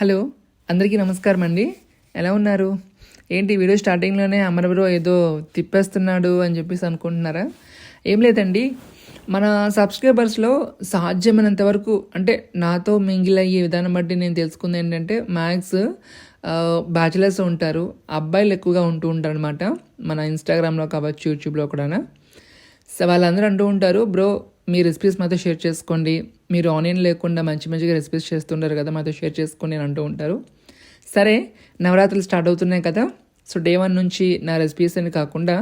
Hello అందరికీ నమస్కారం అండి. ఎలా ఉన్నారు? ఏంటి వీడియో స్టార్టింగ్లోనే అమరబ్రో ఏదో తిప్పేస్తున్నాడు అని చెప్పేసి అనుకుంటున్నారా? ఏం లేదండి. మన సబ్స్క్రైబర్స్లో సాధ్యమైనంత వరకు అంటే నాతో మింగిల్ అయ్యే విధానం బట్టి నేను తెలుసుకుంది ఏంటంటే మ్యాథ్స్ బ్యాచిలర్స్ ఉంటారు. అబ్బాయిలు ఎక్కువగా ఉంటూ ఉంటారు అనమాట మన ఇన్స్టాగ్రామ్లో కావచ్చు యూట్యూబ్లో కూడా సో వాళ్ళందరూ అంటూ ఉంటారు బ్రో మీ రెసిపీస్ మాతో షేర్ చేసుకోండి. మీరు ఆనియన్ లేకుండా మంచి మంచిగా రెసిపీస్ చేస్తుంటారు కదా మాతో షేర్ చేసుకోండి అని అంటూ ఉంటారు. సరే నవరాత్రులు స్టార్ట్ అవుతున్నాయి కదా. సో డే వన్ నుంచి నా రెసిపీస్ అని కాకుండా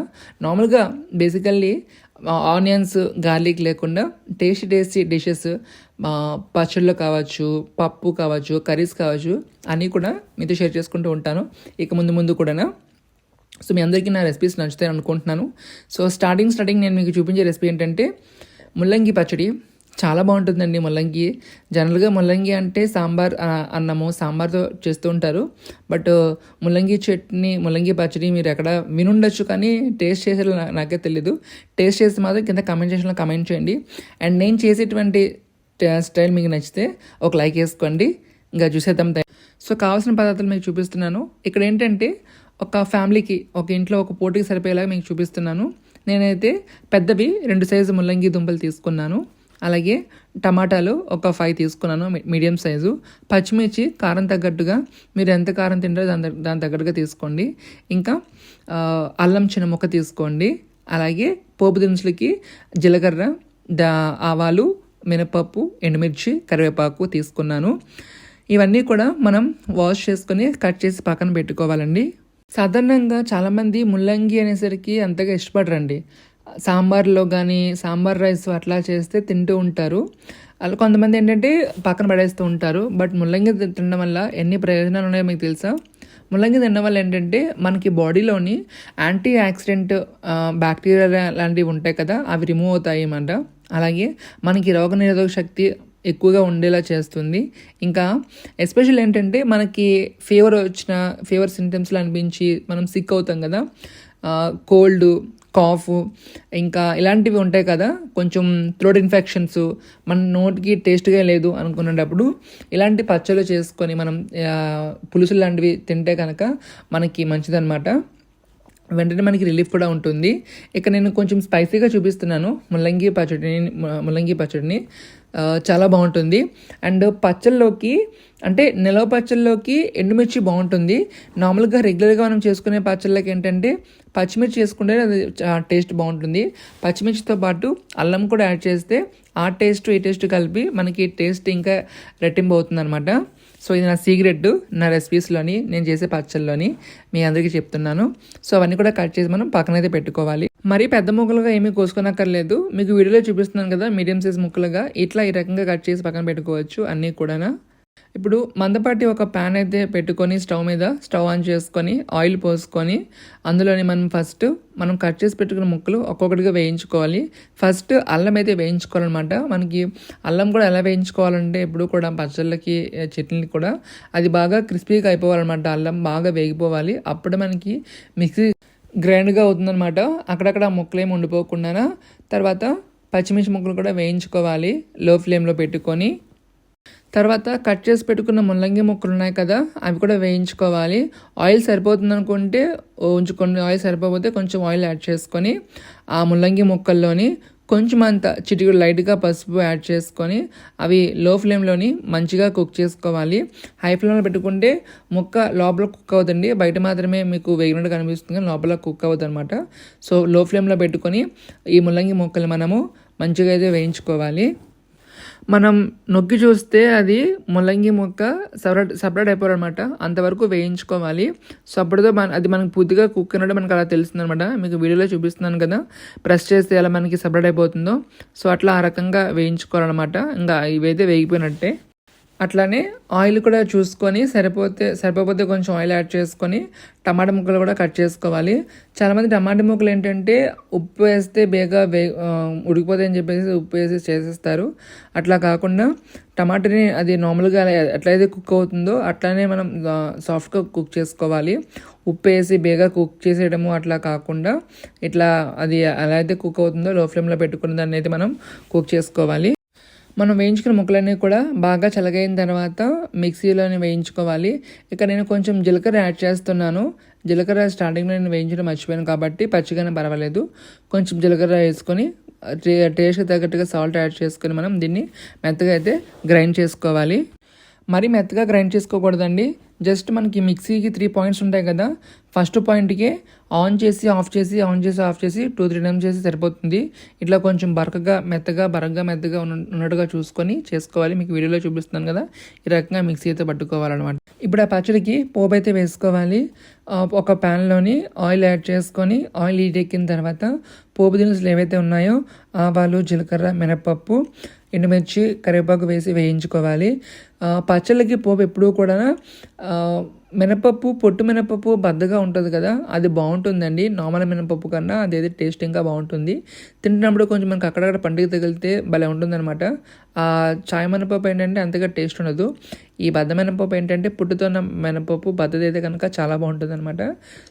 నార్మల్గా బేసికల్లీ ఆనియన్స్ గార్లిక్ లేకుండా టేస్టీ టేస్టీ డిషెస్ పచ్చళ్ళు కావచ్చు పప్పు కావచ్చు కర్రీస్ కావచ్చు అన్నీ కూడా మీతో షేర్ చేసుకుంటూ ఉంటాను. ఇక ముందు ముందు కూడా సో మీ అందరికీ నా రెసిపీస్ నచ్చుతాయి అనుకుంటున్నాను. సో స్టార్టింగ్ స్టార్టింగ్ నేను మీకు చూపించే రెసిపీ ఏంటంటే ముల్లంగి పచ్చడి చాలా బాగుంటుందండి ముల్లంగి. జనరల్గా ముల్లంగి అంటే సాంబార్ అన్నము సాంబార్తో చేస్తూ ఉంటారు. బట్ ముల్లంగి చట్నీ ముల్లంగి పచ్చడి మీరు ఎక్కడ వినుండొచ్చు కానీ టేస్ట్ చేసే నాకే తెలీదు. టేస్ట్ చేసి మాత్రం కింద కమెంట్ సెక్షన్లో కమెంట్ చేయండి. అండ్ నేను చేసేటువంటి స్టైల్ మీకు నచ్చితే ఒక లైక్ వేసుకోండి. ఇంకా చూసేద్దాం సో కావాల్సిన పదార్థాలు మీకు చూపిస్తున్నాను. ఇక్కడ ఏంటంటే ఒక ఫ్యామిలీకి ఒక ఇంట్లో ఒక పోటీకి సరిపోయేలాగా మీకు చూపిస్తున్నాను. నేనైతే పెద్దవి రెండు సైజు ముల్లంగి దుంపలు తీసుకున్నాను. అలాగే టమాటాలు ఒక ఫైవ్ తీసుకున్నాను మీడియం సైజు. పచ్చిమిర్చి కారం తగ్గట్టుగా మీరు ఎంత కారం తింటారో దాని దాని తగ్గట్టుగా తీసుకోండి. ఇంకా అల్లం చిన్న ముక్క తీసుకోండి. అలాగే పోపు దినుసులకి జీలకర్ర దా ఆవాలు మినపప్పు ఎండుమిర్చి కరివేపాకు తీసుకున్నాను. ఇవన్నీ కూడా మనం వాష్ చేసుకొని కట్ చేసి పక్కన పెట్టుకోవాలండి. సాధారణంగా చాలామంది ముల్లంగి అనేసరికి అంతగా ఇష్టపడరండి. సాంబార్లో కానీ సాంబార్ రైస్ అట్లా చేస్తే తింటూ ఉంటారు. అలా కొంతమంది ఏంటంటే పక్కన పడేస్తూ ఉంటారు. బట్ ముల్లంగి తినడం వల్ల ఎన్ని ప్రయోజనాలు ఉన్నాయో మీకు తెలుసా? ముల్లంగి తినడం వల్ల ఏంటంటే మనకి బాడీలోని యాంటీ యాక్సిడెంట్ బ్యాక్టీరియా లాంటివి ఉంటాయి కదా అవి రిమూవ్ అవుతాయి అన్నమాట. అలాగే మనకి రోగనిరోధక శక్తి ఎక్కువగా ఉండేలా చేస్తుంది. ఇంకా ఎస్పెషల్ ఏంటంటే మనకి ఫీవర్ వచ్చిన ఫీవర్ సింటమ్స్లో అనిపించి మనం సిక్ అవుతాం కదా. కోల్డ్ కాఫ్ ఇంకా ఇలాంటివి ఉంటాయి కదా. కొంచెం థ్రోట్ ఇన్ఫెక్షన్స్ మన నోటికి టేస్ట్గా లేదు అనుకునేటప్పుడు ఇలాంటి పచ్చళ్ళు చేసుకొని మనం పులుసు లాంటివి తింటే కనుక మనకి మంచిదన్నమాట. వెంటనే మనకి రిలీఫ్ కూడా ఉంటుంది. ఇక నేను కొంచెం స్పైసీగా చూపిస్తున్నాను. ముల్లంగి పచ్చడిని ముల్లంగి పచ్చడిని. చాలా బాగుంటుంది. అండ్ పచ్చళ్ళలోకి అంటే నిలవ పచ్చళ్ళలోకి ఎండుమిర్చి బాగుంటుంది. నార్మల్గా రెగ్యులర్గా మనం చేసుకునే పచ్చళ్ళకి ఏంటంటే పచ్చిమిర్చి చేసుకుంటే అది టేస్ట్ బాగుంటుంది. పచ్చిమిర్చితో పాటు అల్లం కూడా యాడ్ చేస్తే ఆ టేస్ట్ ఈ టేస్ట్ కలిపి మనకి టేస్ట్ ఇంకా రెట్టింపు అవుతుంది అనమాట సో ఇది నా సీక్రెట్ నా రెసిపీస్లోని నేను చేసే పచ్చళ్ళలోని మీ అందరికీ చెప్తున్నాను. సో అవన్నీ కూడా కట్ చేసి మనం పక్కనైతే పెట్టుకోవాలి. మరీ పెద్ద ముక్కలుగా ఏమీ కోసుకోనక్కర్లేదు. మీకు వీడియోలో చూపిస్తున్నాను కదా మీడియం సైజ్ ముక్కలుగా. ఇట్లా ఈ రకంగా కట్ చేసి పక్కన పెట్టుకోవచ్చు అన్నీ కూడా ఇప్పుడు మందపాటి ఒక ప్యాన్ అయితే పెట్టుకొని స్టవ్ మీద స్టవ్ ఆన్ చేసుకొని ఆయిల్ పోసుకొని అందులోని మనం ఫస్ట్ మనం కట్ చేసి పెట్టుకున్న ముక్కలు ఒక్కొక్కటిగా వేయించుకోవాలి. ఫస్ట్ అల్లం అయితే వేయించుకోవాలన్నమాట. మనకి అల్లం కూడా ఎలా వేయించుకోవాలంటే ఎప్పుడు కూడా పచ్చళ్ళకి ఏ, చట్నీకి కూడా అది బాగా క్రిస్పీగా అయిపోవాలన్నమాట. అల్లం బాగా వేగిపోవాలి. అప్పుడు మనకి మిక్సీ గ్రైండ్గా అవుతుందన్నమాట. అక్కడక్కడ ముక్కలు ఏమి ఉండిపోకుండా తర్వాత పచ్చిమిర్చి ముక్కలు కూడా వేయించుకోవాలి. లో ఫ్లేమ్లో పెట్టుకొని తర్వాత కట్ చేసి పెట్టుకున్న ముల్లంగి ముక్కలు ఉన్నాయి కదా అవి కూడా వేయించుకోవాలి. ఆయిల్ సరిపోతుంది అనుకుంటే ఉంచుకోండి. ఆయిల్ సరిపోతే కొంచెం ఆయిల్ యాడ్ చేసుకొని ఆ ముల్లంగి ముక్కల్లోని కొంచెం అంత చిటికెడు లైట్గా పసుపు యాడ్ చేసుకొని అవి లో ఫ్లేమ్లోని మంచిగా కుక్ చేసుకోవాలి. హై ఫ్లేమ్లో పెట్టుకుంటే ముక్క లోపల కుక్ అవుతుంది. బయట మాత్రమే మీకు వేగినట్టు కనిపిస్తుంది లోపల కుక్ అవుతుంది అనమాట సో లో ఫ్లేమ్లో పెట్టుకొని ఈ ముల్లంగి ముక్కలు మనము మంచిగా అయితే వేయించుకోవాలి. మనం నొక్కి చూస్తే అది ముల్లంగి మొక్క సపరేట్ సపరేట్ అయిపోరనమాట అంతవరకు వేయించుకోవాలి. సో అప్పుడుతో మన అది మనకు పూర్తిగా కుక్ అయినట్టు మనకు అలా తెలుస్తుంది అనమాట మీకు వీడియోలో చూపిస్తున్నాను కదా. ప్రెస్ చేస్తే ఎలా మనకి సపరేట్ అయిపోతుందో. సో అట్లా ఆ రకంగా వేయించుకోవాలన్నమాట. ఇంకా ఇవైతే వేగిపోయినట్టే. అట్లానే ఆయిల్ కూడా చూసుకొని సరిపోతే సరిపోతే కొంచెం ఆయిల్ యాడ్ చేసుకొని టమాటా ముక్కలు కూడా కట్ చేసుకోవాలి. చాలామంది టమాటా ముక్కలు ఏంటంటే ఉప్పు వేస్తే బేగా వే ఆ, ఉడికిపోతాయి అని చెప్పేసి ఉప్పు వేసి చేసేస్తారు. అట్లా కాకుండా టమాటాని అది నార్మల్గా ఎట్లయితే కుక్ అవుతుందో అట్లానే మనం సాఫ్ట్గా కుక్ చేసుకోవాలి. ఉప్పు వేసి బేగా కుక్ చేసేయడము అట్లా కాకుండా ఇట్లా అది ఎలా అయితే కుక్ అవుతుందో లో ఫ్లేమ్లో పెట్టుకున్న దాన్ని అయితే మనం కుక్ చేసుకోవాలి. మనం వేయించుకున్న ముక్కలన్నీ కూడా బాగా చల్లగైన తర్వాత మిక్సీలోనే వేయించుకోవాలి. ఇక్కడ నేను కొంచెం జీలకర్ర యాడ్ చేస్తున్నాను. జీలకర్ర స్టార్టింగ్లో నేను వేయించడం మర్చిపోయాను కాబట్టి పచ్చిగానే పర్వాలేదు. కొంచెం జీలకర్ర వేసుకొని టే- టేస్ట్కి తగ్గట్టుగా సాల్ట్ యాడ్ చేసుకొని మనం దీన్ని మెత్తగా అయితే గ్రైండ్ చేసుకోవాలి. మరీ మెత్తగా గ్రైండ్ చేసుకోకూడదండి. జస్ట్ మనకి మిక్సీకి త్రీ పాయింట్స్ ఉంటాయి కదా. ఫస్ట్ పాయింట్కి ఆన్ చేసి ఆఫ్ చేసి ఆన్ చేసి ఆఫ్ చేసి టూ త్రీ టైమ్స్ చేసి సరిపోతుంది. ఇట్లా కొంచెం బరకగా మెత్తగా బరకగా మెత్తగా ఉన్న- ఉన్నట్టుగా చూసుకొని చేసుకోవాలి. మీకు వీడియోలో చూపిస్తున్నాను కదా. ఈ రకంగా మిక్సీ అయితే పట్టుకోవాలన్నమాట. ఇప్పుడు ఆ పచ్చడికి పోపు అయితే వేసుకోవాలి. ఒక ప్యాన్లోని ఆయిల్ యాడ్ చేసుకొని ఆయిల్ హీట్ ఎక్కిన తర్వాత పోపు దినుసులు ఏవైతే ఉన్నాయో ఆవాలు జీలకర్ర మినపప్పు ఎండుమిర్చి కరివేపాకు వేసి వేయించుకోవాలి. పచ్చళ్ళకి పోపు ఎప్పుడూ కూడా మినపప్పు పొట్టు మినపప్పు బద్దగా ఉంటుంది కదా అది బాగుంటుందండి. నార్మల్ మినపప్పు కన్నా అదేది టేస్ట్ ఇంకా బాగుంటుంది. తింటున్నప్పుడు కొంచెం మనకు అక్కడక్కడ పండుగ తగిలితే భలే ఉంటుందన్నమాట. ఆ చాయ్ మినపప్పు ఏంటంటే అంతగా టేస్ట్ ఉండదు. ఈ బద్ద మినపప్పు ఏంటంటే పుట్టుతున్న మినపప్పు బద్దదైతే కనుక చాలా బాగుంటుంది అనమాట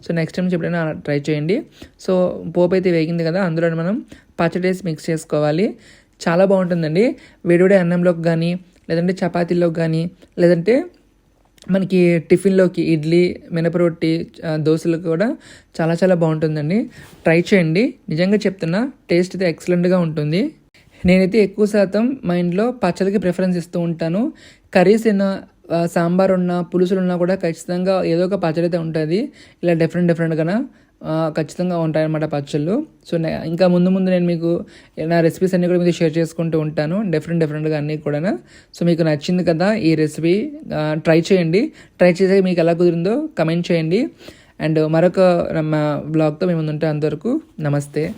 సో నెక్స్ట్ టైం ఎప్పుడైనా ట్రై చేయండి. సో పోపు అయితే వేగింది కదా అందులో మనం పచ్చడి వేసి మిక్స్ చేసుకోవాలి. చాలా బాగుంటుందండి. వేడివేడి అన్నంలోకి కానీ లేదంటే చపాతీలోకి కానీ లేదంటే మనకి టిఫిన్లోకి ఇడ్లీ మినప రొట్టి దోశలు కూడా చాలా చాలా బాగుంటుందండి. ట్రై చేయండి. నిజంగా చెప్తున్నా టేస్ట్ అయితే ఎక్సలెంట్గా ఉంటుంది. నేనైతే ఎక్కువ శాతం మా ఇంట్లో పచ్చడికి ప్రిఫరెన్స్ ఇస్తూ ఉంటాను. కర్రీస్ అయినా సాంబార్ ఉన్నా పులుసులు ఉన్నా కూడా ఖచ్చితంగా ఏదో ఒక పచ్చడి అయితే ఉంటుంది. ఇలా డిఫరెంట్ డిఫరెంట్గా ఖచ్చితంగా ఉంటాయన్నమాట పచ్చళ్ళు. సో నే- ఇంకా ముందు ముందు నేను మీకు నా రెసిపీస్ అన్నీ కూడా మీకు షేర్ చేసుకుంటూ ఉంటాను. డిఫరెంట్ డిఫరెంట్గా అన్నీ కూడా సో మీకు నచ్చింది కదా ఈ రెసిపీ ట్రై చేయండి. ట్రై చేసే మీకు ఎలా కుదిరిందో కమెంట్ చేయండి. అండ్ మరొక మా బ్లాగ్తో మేము ముందు అంతవరకు నమస్తే.